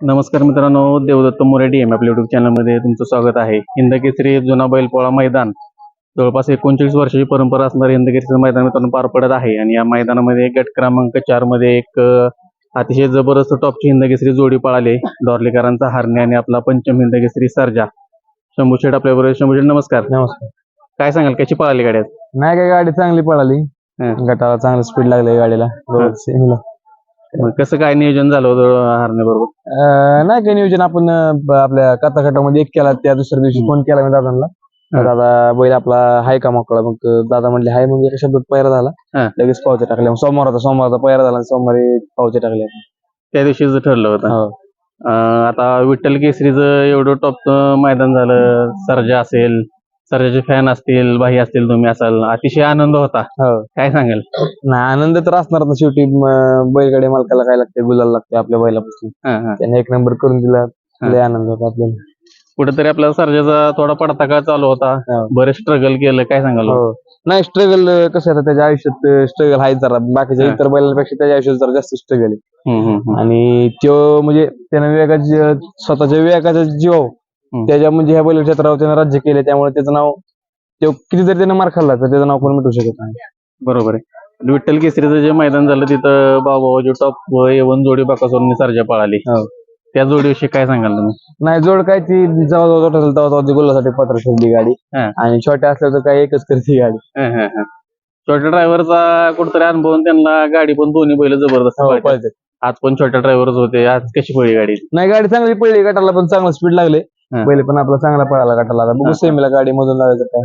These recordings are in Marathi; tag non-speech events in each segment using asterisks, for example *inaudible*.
नमस्कार मित्रांनो देवदत्त मोरेडी एम आपल्या युट्यूब चॅनलमध्ये तुमचं स्वागत आहे. हिंदकेसरी जुना बैलपोळा मैदान. जवळपास एकोणचाळीस वर्षाची परंपरा असणारे हिंदकेसरी मैदान मित्रांनो पार पडत आहे. आणि या मैदानामध्ये गट क्रमांक चारमध्ये एक अतिशय जबरदस्त टॉपची हिंदकेसरी जोडी पळाली. डॉर्लेकरांचा हारणे आणि आपला पंचम हिंदकेसरी सर्जा. शंभू शेठ आपल्याबरोबर शंभू शेठ नमस्कार. नमस्कार. काय सांगाल कशी पळाली गाड्यात नाही काय गाडी चांगली पळाली. गटाला चांगलं स्पीड लागलं गाडीला. मग कसं काय नियोजन झालं होतं हारणे बरोबर? अं, नाही काय नियोजन आपण अं, आपल्या कथाकटामध्ये एक केला त्या दुसऱ्या दिवशी फोन केला मी दादांना. हं. दादा बैल आपला हाय का मोकळा? मग दादा म्हणले हाय. मग एका शब्दात पैरा झाला. लगेच पावचे टाकले मग सोमवारचा सोमवारचा पैरा झाला आणि सोमवारी पावचे टाकले त्या दिवशीच ठरलं होतं. हो. अं, आता विठ्ठल केसरीचं एवढं टॉपचं मैदान झालं. सर्जा असेल सर्जाचे फॅन असतील भाई असतील तुम्ही असाल अतिशय आनंद होता हो. काय सांगाल नाही आनंद तर असणार ना शेवटी म, बैलगाडी मालकाला काय लागते गुलाल लागते आपल्या बैलापासून हं, हं. त्याने एक नंबर करून दिला लय आनंद होता आपल्याला कुठेतरी आपला सर्जाचा थोडा पडता काळ चालू होता हो. बरेच स्ट्रगल केलं काय सांगाल हो नाही स्ट्रगल कसं आहे आता त्याच्या आयुष्यात स्ट्रगल आहे जरा बाकीच्या हा. इतर बैलांपेक्षा त्याच्या आयुष्यात जरा जास्त स्ट्रगल आहे हम्म, हम्म, हम्म. आणि तो म्हणजे त्यानं विवेकाच्या स्वतःच्या विवेकाचा जीव. त्याच्या म्हणजे ह्या बैल क्षेत्रावर त्यानं राज्य केले त्यामुळे त्याचं नाव तो कितीतरी त्यानं मार खाल्ला तर त्याचं नाव कोण मिटू शकत नाही बरोबर आहे विठ्ठल केसरीचं जे मैदान झालं तिथं बाबा टॉप एवन जोडी बाकासोर सर्जा पळाली हो. त्या जोडीविषयी काय सांगाल तुम्ही नाही जोड काय ती जेव्हा जोड असेल तेव्हा तेव्हा ती गुलासाठी पत्र ठेवली गाडी हा. आणि छोट्या असल्या तर काय एकच करते गाडी हं, हं, हं. छोट्या ड्रायव्हरचा कुठतरी अनुभव आणि त्यांना गाडी पण दोन्ही बैल जबरदस्त हो, पळतात. पळते. आज पण छोट्या ड्रायव्हरच होते आज कशी पळली गाडी नाही गाडी चांगली पडली गटाला पण चांगलं स्पीड लागले बैल पण आपला चांगला पळाला गटाला. आता. बघू सेमीला गाडी मधून लावायचं काय.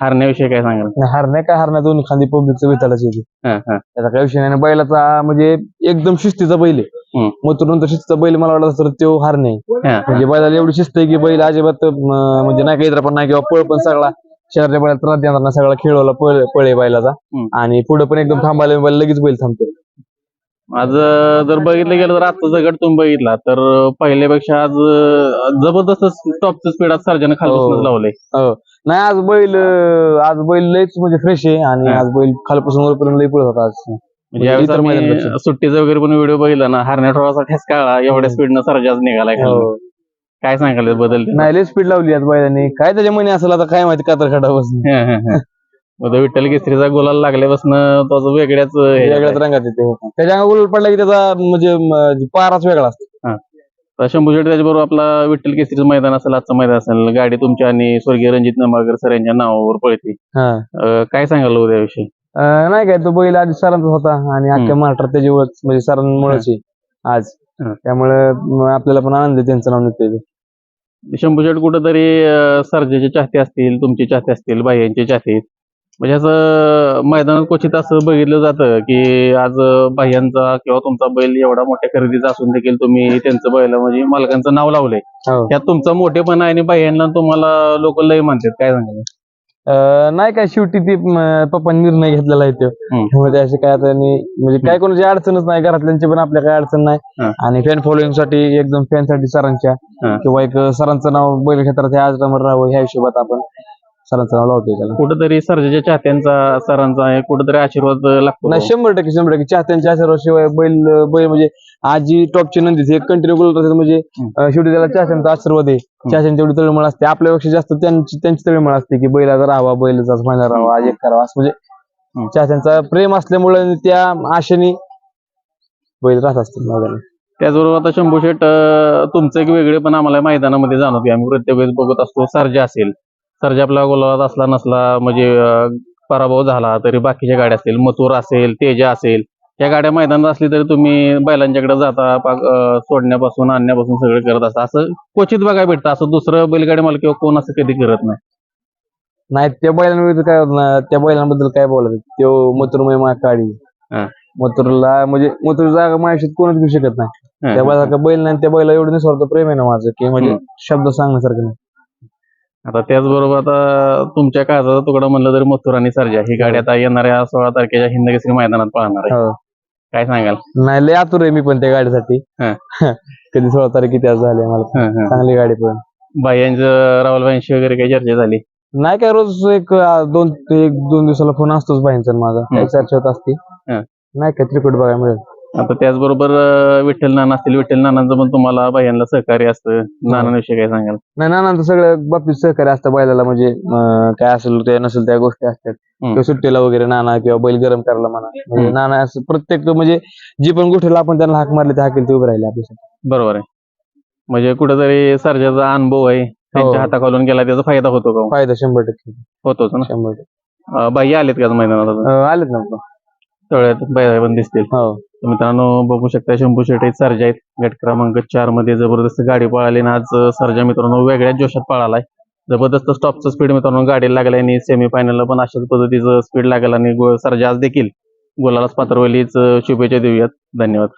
हारण्याविषयी काय सांगाल? नाही हार नाही काय हारण्या दोन्ही खांदी पब्लिकचं विचारायची होती हं, हं. त्याचा काही विषय नाही. आणि बैलाचा म्हणजे एकदम शिस्तीचा बैल आहे. हम्म. मथुरनंतर शिस्तीचा बैल मला वाटत तर तो हार नाही हं, म्हणजे बैलाला एवढी शिस्त आहे की बैल अजिबात अं, म्हणजे नाही काही पण नाही किंवा पळ पण सगळा. शहराच्या बैला त्रास देणार नाही. सगळा खेळवला पळ पळ बैलाचा. हम्म. आणि पुढे पण एकदम थांबायला बैल लगेच बैल थांबतो. आज जर बघितलं गेलं तर आजचा गट तुम्ही बघितला तर पहिल्यापेक्षा आज जबरदस्त टॉपचं स्पीड आज सर्जन खालपासूनच हो. लावलंय नाही आज बैल अं, आज बैल लयच म्हणजे फ्रेश आहे आणि हा. आज बैल खालपासून वरपर्यंत लय पळत होता आज म्हणजे यावेळेस इतर आम्ही मैदानापेक्षा. सुट्टीचा वगैरे पण व्हिडिओ बघितला ना हरण्या ठोळाचा ठेसका आला एवढ्या स्पीडनं सर्जा आज निघालाय खाली. हो. काय सांगाल या बदल नाही लय स्पीड लावली आज बैलाने काय त्याच्या मनी असेल आता काय माहिती कातर खडा बसून आता विठ्ठल केसरीचा गोलाला लागल्यापासून तो जो वेगळ्याच हे वेगळ्याच. रंगात येते हो. त्याच्या अंगावर उलट पडला की त्याचा म्हणजे म, पाराच वेगळा असतो आता शंभू शेट त्याच्याबरोबर आपला विठ्ठल केसरीचं मैदान असेल आजचं मैदान असेल गाडी तुमच्या आणि स्वर्गीय रणजित नंबाळकर सर यांच्या नावावर पळते हा अं, काय सांगाल उद्याविषयी अं, नाही काय तो बैल आधी सरांचा होता आणि अख्ख्या. महाराष्ट्रात त्याची ओळख म्हणजे सरांमुळेच आहे आज हा. त्यामुळे म, आपल्याला पण आनंद आहे त्यांचं नाव निघतंय ते. शंभू शेट कुठंतरी अं, सर्जेचे चाहते असतील तुमचे चाहते असतील बाह्यांचे चाहते म्हणजे असं मैदानात क्वचित असं बघितलं जातं की आज बाह्यांचा किंवा तुमचा बैल एवढा मोठ्या खरेदीचा असून देखील तुम्ही त्यांचं बैल म्हणजे मालकांचं नाव लावलंय हो. त्यात तुमचा मोठेपणा आहे आणि बाह्यांना तुम्हाला लोक लय म्हणतात काय सांगाल अं, नाही काय शेवटी ती म, पप्पांनी निर्णय घेतलेला आहे तो हम्म. त्यामुळे असे काय आता आणि म्हणजे काय कोणाची अडचणच नाही घरातल्यांची पण आपल्या काय अडचण नाही. आणि फॅन फॉलोईंगसाठी एकदम फॅनसाठी सरांच्या हा. किंवा एक सरांचं नाव बैल क्षेत्रात हे आज नंबर राहावं ह्या हिशोबात आपण सरांचं नाव लावतोय त्याला. कुठंतरी सर्जेच्या चाहत्यांचा सरांचा आहे कुठंतरी आशीर्वाद लागतो. नाही शंभर टक्के शंभर टक्के. चाहत्यांच्या आशीर्वादाशिवाय बैल बैल म्हणजे आज टॉपची नंदी आहे, कंटिन्यू बोलत असतात म्हणजे अं, शेवटी त्याला चाहत्यांचा आशीर्वाद आहे. चाहत्यांची एवढी तळमळ असते. आपल्यापेक्षा जास्त त्यांची त्यांची तळमळ असते की बैलाचा राहावा बैलाचा महिना राहावा आज एक करावा असं म्हणजे हम्म. चाहत्यांचा प्रेम असल्यामुळे त्या आशेने बैल राहत असतील मैदानात. त्याचबरोबर आता शंभू शेट अं, तुमचं एक वेगळे पण आम्हाला मैदानामध्ये जाणवते आम्ही प्रत्येक वेळेस बघत असतो सर्जा असेल सर्जा आपला गोलात असला नसला म्हणजे पराभव झाला तरी बाकीच्या गाड्या असतील मथुर असेल तेजा असेल या गाड्या मैदानात असली तरी तुम्ही बैलांच्याकडे जाता सोडण्यापासून आणण्यापासून सगळं करत असता. असं क्वचित बघायला भेटतं असं दुसरं बैलगाडी मला किंवा कोण असं कधी करत नाही? नाही त्या बैलांविरुद्ध काय होत नाही, त्या बैलांबद्दल काय बोलायचं? त्यो मथुरमय मा काळी हा. मथुरला म्हणजे मथुर जागा माझ्याशी कोणच घेऊ शकत नाही. त्या बैला बैल नाही त्या बैला एवढं निस्वार्थ प्रेम आहे ना माझं की म्हणजे. शब्द सांगण्यासारखं नाही. आता त्याचबरोबर आता तुमच्या काळाचा तुकडा म्हणलं तरी मथुर आणि सर्जा ही गाडी आता येणाऱ्या सोळा तारखेच्या हिंदकेसरी मैदानात पाहणार आहे हो. काय सांगाल नाही लय आतुर आहे मी पण त्या गाडीसाठी हा. *laughs* कधी सोळा तारीख किती आज झाली मला हं, हं. चांगली गाडी पण बायांचं राहुलबाईंशी वगैरे काही चर्चा झाली नाही काय रोज एक अं, दोन एक दोन दिवसाला फोन असतोच बाईंचा माझा हम्म. काही चर्चा होत असते हा. नाही काय त्रिकुट बघायला मिळेल आता त्याचबरोबर अं, विठ्ठल नाना असतील. विठ्ठल नानांचं पण तुम्हाला बाह्यांना सहकार्य असतं. नानांविषयी काय सांगाल? नाही नानांचं सगळं बाबतीत सहकार्य असतं बैलाला. म्हणजे अं, काय असेल ते नसेल त्या गोष्टी असतात. किंवा सुट्टीला वगैरे नाना किंवा बैल गरम करायला म्हणा. म्हणजे हम्म. नाना असं प्रत्येक म्हणजे जी पण गोष्टीला आपण त्यांना हाक मारली त्या हाकेल ते उभे राहिले आपल्यासाठी. बरोबर आहे. म्हणजे कुठेतरी सर्जाचा अनुभव आहे. त्यांच्या हो. हाताखालून गेला त्याचा फायदा होतो का फायदा शंभर टक्के. होतोच ना. शंभर टक्के. अं, बाह्य आलेत का आज मैदानात अजून? अं, आलेत ना. तळ्यात पण दिसतील. हो. तर मित्रांनो बघू शकता शंभू शेट सर्जा आहेत. गट क्रमांक चारमध्ये जबरदस्त गाडी पळाली आणि आज सर्जा मित्रांनो वेगळ्याच जोशात पळालाय. जबरदस्त स्टॉपचं स्पीड मित्रांनो गाडीला लागलाय आणि सेमी फायनलला पण अशाच पद्धतीचं स्पीड लागेल आणि सर्जा आज देखील गोलालाच पात्रवलीच शुभेच्छा देऊयात. धन्यवाद.